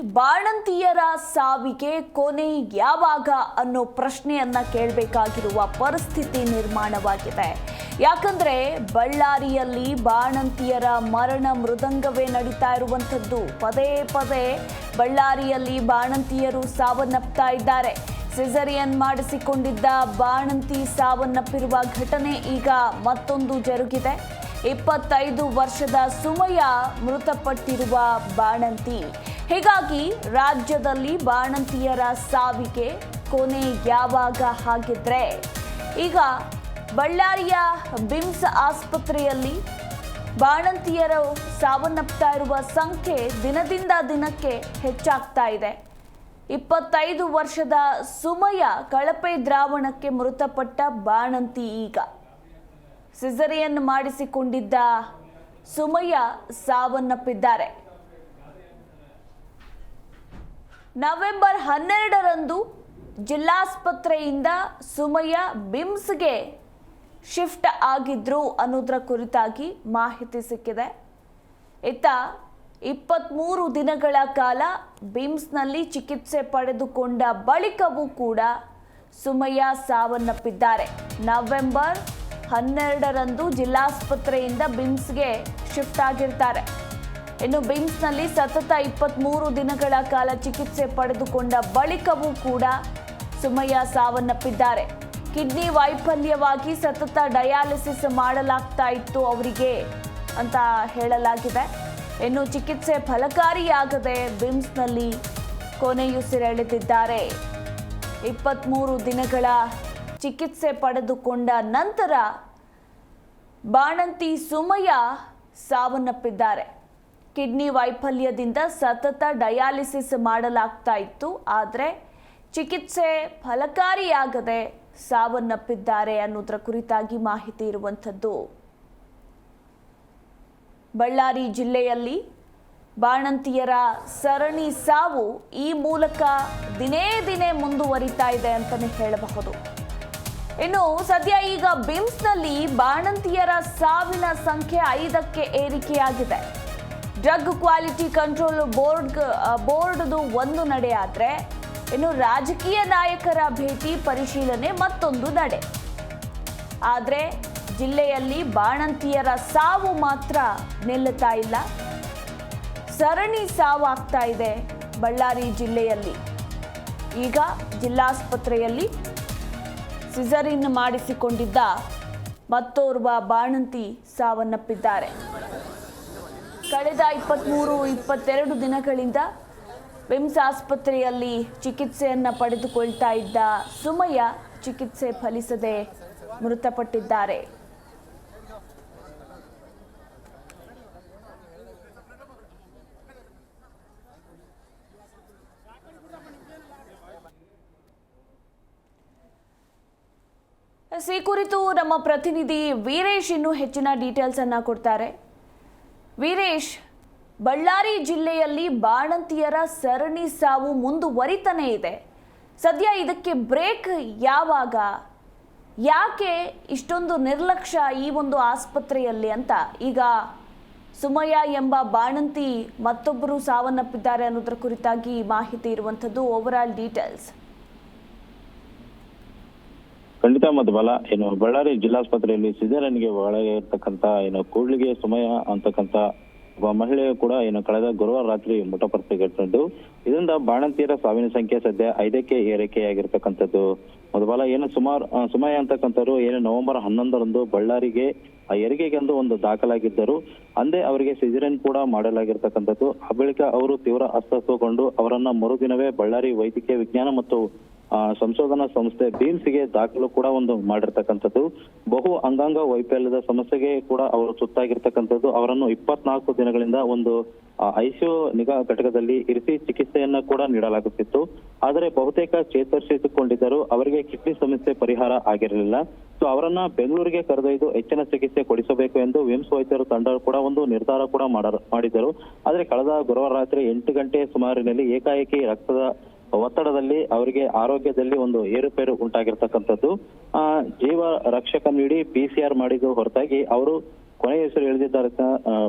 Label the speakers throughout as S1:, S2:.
S1: ಬಾಣಂತಿಯರ ಸಾವಿಗೆ ಕೊನೆ ಯಾವಾಗ ಅನ್ನೋ ಪ್ರಶ್ನೆಯನ್ನ ಕೇಳಬೇಕಾಗಿರುವ ಪರಿಸ್ಥಿತಿ ನಿರ್ಮಾಣವಾಗಿದೆ. ಯಾಕಂದ್ರೆ ಬಳ್ಳಾರಿಯಲ್ಲಿ ಬಾಣಂತಿಯರ ಮರಣ ಮೃದಂಗವೇ ನಡೀತಾ ಇರುವಂಥದ್ದು. ಪದೇ ಪದೇ ಬಳ್ಳಾರಿಯಲ್ಲಿ ಬಾಣಂತಿಯರು ಸಾವನ್ನಪ್ತಾ ಇದ್ದಾರೆ. ಸಿಸರಿಯನ್ ಮಾಡಿಸಿಕೊಂಡಿದ್ದ ಬಾಣಂತಿ ಸಾವನ್ನಪ್ಪಿರುವ ಘಟನೆ ಈಗ ಮತ್ತೊಂದು ಜರುಗಿದೆ. ಇಪ್ಪತ್ತೈದು ವರ್ಷದ ಸುಮಯ ಮೃತಪಟ್ಟಿರುವ ಬಾಣಂತಿ. ಹೀಗಾಗಿ ರಾಜ್ಯದಲ್ಲಿ ಬಾಣಂತಿಯರ ಸಾವಿಗೆ ಕೊನೆ ಯಾವಾಗ ಹಾಗಿದ್ರೆ? ಈಗ ಬಳ್ಳಾರಿಯ ಬಿಮ್ಸ್ ಆಸ್ಪತ್ರೆಯಲ್ಲಿ ಬಾಣಂತಿಯರು ಸಾವನ್ನಪ್ತಾ ಇರುವ ಸಂಖ್ಯೆ ದಿನದಿಂದ ದಿನಕ್ಕೆ ಹೆಚ್ಚಾಗ್ತಾ ಇದೆ. ಇಪ್ಪತ್ತೈದು ವರ್ಷದ ಸುಮಯ ಕಳಪೆ ದ್ರಾವಣಕ್ಕೆ ಮೃತಪಟ್ಟ ಬಾಣಂತಿ ಈಗ. ಸಿಸರಿಯನ್ ಮಾಡಿಸಿಕೊಂಡಿದ್ದ ಸುಮಯ್ಯ ಸಾವನ್ನಪ್ಪಿದ್ದಾರೆ. ನವೆಂಬರ್ ಹನ್ನೆರಡರಂದು ಜಿಲ್ಲಾಸ್ಪತ್ರೆಯಿಂದ ಸುಮಯ್ಯ ಬಿಮ್ಸ್ಗೆ ಶಿಫ್ಟ್ ಆಗಿದ್ರು ಅನ್ನೋದರ ಕುರಿತಾಗಿ ಮಾಹಿತಿ ಸಿಕ್ಕಿದೆ. ಇತ್ತ ಇಪ್ಪತ್ತ್ಮೂರು ದಿನಗಳ ಕಾಲ ಬಿಮ್ಸ್ನಲ್ಲಿ ಚಿಕಿತ್ಸೆ ಪಡೆದುಕೊಂಡ ಬಳಿಕವೂ ಕೂಡ ಸುಮಯ್ಯ ಸಾವನ್ನಪ್ಪಿದ್ದಾರೆ. ನವೆಂಬರ್ ಹನ್ನೆರಡರಂದು ಜಿಲ್ಲಾಸ್ಪತ್ರೆಯಿಂದ ಬಿಮ್ಸ್ಗೆ ಶಿಫ್ಟ್ ಆಗಿರ್ತಾರೆ. ಇನ್ನು ಬಿಮ್ಸ್ನಲ್ಲಿ ಸತತ ಇಪ್ಪತ್ತ್ಮೂರು ದಿನಗಳ ಕಾಲ ಚಿಕಿತ್ಸೆ ಪಡೆದುಕೊಂಡ ಬಳಿಕವೂ ಕೂಡ ಸುಮಯ್ಯ ಸಾವನ್ನಪ್ಪಿದ್ದಾರೆ. ಕಿಡ್ನಿ ವೈಫಲ್ಯವಾಗಿ ಸತತ ಡಯಾಲಿಸಿಸ್ ಮಾಡಲಾಗ್ತಾ ಇತ್ತು ಅವರಿಗೆ ಅಂತ ಹೇಳಲಾಗಿದೆ. ಇನ್ನು ಚಿಕಿತ್ಸೆ ಫಲಕಾರಿಯಾಗದೆ ಬಿಮ್ಸ್ನಲ್ಲಿ ಕೊನೆಯುಸಿರೆಳೆದಿದ್ದಾರೆ ಇಪ್ಪತ್ತ್ಮೂರು ದಿನಗಳ ಚಿಕಿತ್ಸೆ ಪಡೆದುಕೊಂಡ ನಂತರ ಬಾಣಂತಿ ಸುಮಯ್ಯ ಸಾವನ್ನಪ್ಪಿದ್ದಾರೆ. ಕಿಡ್ನಿ ವೈಫಲ್ಯದಿಂದ ಸತತ ಡಯಾಲಿಸಿಸ್ ಮಾಡಲಾಗ್ತಾ ಇತ್ತು. ಆದರೆ ಚಿಕಿತ್ಸೆ ಫಲಕಾರಿಯಾಗದೆ ಸಾವನ್ನಪ್ಪಿದ್ದಾರೆ ಅನ್ನೋದರ ಕುರಿತಾಗಿ ಮಾಹಿತಿ ಇರುವಂಥದ್ದು. ಬಳ್ಳಾರಿ ಜಿಲ್ಲೆಯಲ್ಲಿ ಬಾಣಂತಿಯರ ಸರಣಿ ಸಾವು ಈ ಮೂಲಕ ದಿನೇ ದಿನೇ ಮುಂದುವರಿತಾ ಇದೆ ಅಂತಲೇ ಹೇಳಬಹುದು. ಇನ್ನು ಸದ್ಯ ಈಗ ಬಿಮ್ಸ್ನಲ್ಲಿ ಬಾಣಂತಿಯರ ಸಾವಿನ ಸಂಖ್ಯೆ ಐದಕ್ಕೆ ಏರಿಕೆಯಾಗಿದೆ. ಡ್ರಗ್ ಕ್ವಾಲಿಟಿ ಕಂಟ್ರೋಲ್ ಬೋರ್ಡ್ ಬೋರ್ಡ್ದು ಒಂದು ನಡೆ ಆದರೆ ಇನ್ನು ರಾಜಕೀಯ ನಾಯಕರ ಭೇಟಿ ಪರಿಶೀಲನೆ ಮತ್ತೊಂದು ನಡೆ. ಆದರೆ ಜಿಲ್ಲೆಯಲ್ಲಿ ಬಾಣಂತಿಯರ ಸಾವು ಮಾತ್ರ ನಿಲ್ಲುತ್ತಾ ಇಲ್ಲ. ಸರಣಿ ಸಾವಾಗ್ತಾ ಇದೆ ಬಳ್ಳಾರಿ ಜಿಲ್ಲೆಯಲ್ಲಿ. ಈಗ ಜಿಲ್ಲಾಸ್ಪತ್ರೆಯಲ್ಲಿ ಸಿಸರಿನ್ ಮಾಡಿಸಿಕೊಂಡಿದ್ದ ಮತ್ತೋರ್ವ ಬಾಣಂತಿ ಸಾವನ್ನಪ್ಪಿದ್ದಾರೆ. ಕಳೆದ ಇಪ್ಪತ್ತ್ಮೂರು ಇಪ್ಪತ್ತೆರಡು ದಿನಗಳಿಂದ ವಿಮ್ಸ್ ಆಸ್ಪತ್ರೆಯಲ್ಲಿ ಚಿಕಿತ್ಸೆಯನ್ನು ಪಡೆದುಕೊಳ್ತಾ ಇದ್ದ ಸುಮಯ್ಯ ಚಿಕಿತ್ಸೆ ಫಲಿಸದೆ ಮೃತಪಟ್ಟಿದ್ದಾರೆ. ಈ ಕುರಿತು ನಮ್ಮ ಪ್ರತಿನಿಧಿ ವೀರೇಶ್ ಇನ್ನೂ ಹೆಚ್ಚಿನ ಡೀಟೇಲ್ಸ್ ಅನ್ನ ಕೊಡ್ತಾರೆ. ವೀರೇಶ್, ಬಳ್ಳಾರಿ ಜಿಲ್ಲೆಯಲ್ಲಿ ಬಾಣಂತಿಯರ ಸರಣಿ ಸಾವು ಮುಂದುವರಿತಾನೇ ಇದೆ. ಸದ್ಯ ಇದಕ್ಕೆ ಬ್ರೇಕ್ ಯಾವಾಗ? ಯಾಕೆ ಇಷ್ಟೊಂದು ನಿರ್ಲಕ್ಷ್ಯ ಈ ಒಂದು ಆಸ್ಪತ್ರೆಯಲ್ಲಿ ಅಂತ? ಈಗ ಸುಮಯ್ಯ ಎಂಬ ಬಾಣಂತಿ ಮತ್ತೊಬ್ಬರು ಸಾವನ್ನಪ್ಪಿದ್ದಾರೆ ಅನ್ನೋದ್ರ ಕುರಿತಾಗಿ ಮಾಹಿತಿ ಇರುವಂಥದ್ದು ಓವರ್ ಆಲ್ ಡೀಟೇಲ್ಸ್
S2: ಖಂಡಿತ ಮಧುಬಲ ಏನು ಬಳ್ಳಾರಿ ಜಿಲ್ಲಾಸ್ಪತ್ರೆಯಲ್ಲಿ ಸಿಜರನ್ಗೆ ಒಳಗಿರ್ತಕ್ಕಂತ ಏನು ಕೂಡ್ಲಿಗೆ ಸಮಯ ಅಂತಕ್ಕಂತ ಒಬ್ಬ ಮಹಿಳೆಯು ಕೂಡ ಏನು ಕಳೆದ ಗುರುವಾರ ರಾತ್ರಿ ಮೃತಪಟ್ಟಿದ್ದು ಇದರಿಂದ ಬಾಣಂತಿಯರ ಸಾವಿನ ಸಂಖ್ಯೆ ಸದ್ಯ ಐದಕ್ಕೆ ಏರಿಕೆಯಾಗಿರ್ತಕ್ಕಂಥದ್ದು. ಮೊದಲ ಏನು ಸುಮಾರು ಸುಮಯ ಅಂತಕ್ಕಂಥವ್ರು ಏನು ನವೆಂಬರ್ ಹನ್ನೊಂದರಂದು ಬಳ್ಳಾರಿಗೆ, ಆ ಹೆರಿಗೆಗೆಂದು ಒಂದು ದಾಖಲಾಗಿದ್ದರು. ಅಂದೇ ಅವರಿಗೆ ಸಿಜರಿನ್ ಕೂಡ ಮಾಡಲಾಗಿರ್ತಕ್ಕಂಥದ್ದು. ಆ ಬಳಿಕ ಅವರು ತೀವ್ರ ಅಸ್ವಸ್ಥಗೊಂಡು ಅವರನ್ನ ಮರುದಿನವೇ ಬಳ್ಳಾರಿ ವೈದ್ಯಕೀಯ ವಿಜ್ಞಾನ ಮತ್ತು ಸಂಶೋಧನಾ ಸಂಸ್ಥೆ ಬೀಮ್ಸ್ಗೆ ದಾಖಲು ಕೂಡ ಒಂದು ಮಾಡಿರ್ತಕ್ಕಂಥದ್ದು. ಬಹು ಅಂಗಾಂಗ ವೈಫಲ್ಯದ ಸಮಸ್ಯೆಗೆ ಕೂಡ ಅವರು ಸುತ್ತಾಗಿರ್ತಕ್ಕಂಥದ್ದು ಅವರನ್ನು ಇಪ್ಪತ್ನಾಲ್ಕು ದಿನಗಳಿಂದ ಒಂದು ಐಸಿಯು ನಿಗಾ ಘಟಕದಲ್ಲಿ ಇರಿಸಿ ಚಿಕಿತ್ಸೆಯನ್ನ ಕೂಡ ನೀಡಲಾಗುತ್ತಿತ್ತು. ಆದರೆ ಬಹುತೇಕ ಚೇತರಿಸಿಕೊಂಡಿದ್ದರು. ಅವರಿಗೆ ಕಿಡ್ನಿ ಸಮಸ್ಯೆ ಪರಿಹಾರ ಆಗಿರಲಿಲ್ಲ. ಸೊ, ಅವರನ್ನ ಬೆಂಗಳೂರಿಗೆ ಕರೆದೊಯ್ದು ಹೆಚ್ಚಿನ ಚಿಕಿತ್ಸೆ ಕೊಡಿಸಬೇಕು ಎಂದು ವಿಮ್ಸ್ ವೈದ್ಯರು ತಂಡ ಕೂಡ ಒಂದು ನಿರ್ಧಾರ ಕೂಡ ಮಾಡಿದರು ಆದರೆ ಕಳೆದ ಗುರುವಾರ ರಾತ್ರಿ ಎಂಟು ಗಂಟೆ ಸುಮಾರಿನಲ್ಲಿ ಏಕಾಏಕಿ ರಕ್ತದ ಒತ್ತಡದಲ್ಲಿ ಅವರಿಗೆ ಆರೋಗ್ಯದಲ್ಲಿ ಒಂದು ಏರುಪೇರು ಉಂಟಾಗಿರ್ತಕ್ಕಂಥದ್ದು. ಆ, ಜೀವ ರಕ್ಷಕ ನೀಡಿ ಪಿ ಸಿ ಆರ್ ಮಾಡಿದ ಹೊರತಾಗಿ ಅವರು ಕೊನೆ ಹೆಸರು ಎಳೆದಿದ್ದಾರೆ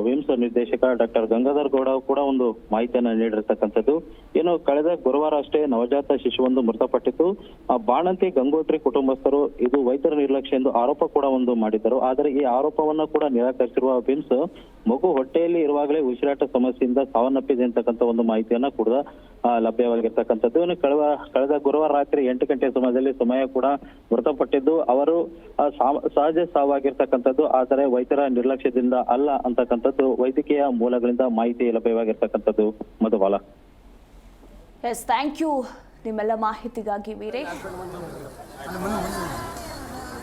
S2: ವಿಮ್ಸ್ ನಿರ್ದೇಶಕ ಡಾಕ್ಟರ್ ಗಂಗಾಧರ್ ಗೌಡ ಕೂಡ ಒಂದು ಮಾಹಿತಿಯನ್ನ ನೀಡಿರ್ತಕ್ಕಂಥದ್ದು. ಏನು ಕಳೆದ ಗುರುವಾರ ಅಷ್ಟೇ ನವಜಾತ ಶಿಶುವೊಂದು ಮೃತಪಟ್ಟಿತ್ತು. ಆ, ಬಾಣಂತಿ ಗಂಗೋತ್ರಿ ಕುಟುಂಬಸ್ಥರು ಇದು ವೈದ್ಯರ ನಿರ್ಲಕ್ಷ್ಯ ಎಂದು ಆರೋಪ ಕೂಡ ಒಂದು ಮಾಡಿದ್ದರು. ಆದರೆ ಈ ಆರೋಪವನ್ನ ಕೂಡ ನಿರಾಕರಿಸಿರುವ ವಿಮ್ಸ್ ಮಗು ಹೊಟ್ಟೆಯಲ್ಲಿ ಇರುವಾಗಲೇ ಉಸಿರಾಟ ಸಮಸ್ಯೆಯಿಂದ ಸಾವನ್ನಪ್ಪಿದೆ ಅಂತಕ್ಕಂಥ ಒಂದು ಮಾಹಿತಿಯನ್ನ ಕೂಡ ಲಭ್ಯವಾಗಿರ್ತಕ್ಕಂಥದ್ದು. ಇನ್ನು ಕಳೆದ ಕಳೆದ ಗುರುವಾರ ರಾತ್ರಿ ಎಂಟು ಗಂಟೆ ಸಮಯದಲ್ಲಿ ಸಮಯ ಕೂಡ ಮೃತಪಟ್ಟಿದ್ದು. ಅವರು ಸಹಜ ಸಾವಾಗಿರ್ತಕ್ಕಂಥದ್ದು. ಆದರೆ ವೈದ್ಯರ ನಿರ್ಲಕ್ಷ್ಯದಿಂದ ಅಲ್ಲ ಅಂತಕ್ಕಂಥದ್ದು. ವೈದ್ಯಕೀಯ ಮೂಲಗಳಿಂದ ಮಾಹಿತಿ ಲಭ್ಯವಾಗಿರ್ತಕ್ಕಂಥದ್ದು. ಮಧುಬಾಲ.
S1: ಎಸ್ ಥ್ಯಾಂಕ್ ಯು ನಿಮ್ಮೆಲ್ಲ ಮಾಹಿತಿಗಾಗಿ ವೀರೇಶ್.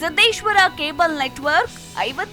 S1: ಸಿದ್ದೇಶ್ವರ ಕೇಬಲ್ ನೆಟ್ವರ್ಕ್ ಐವತ್ತೆರಡು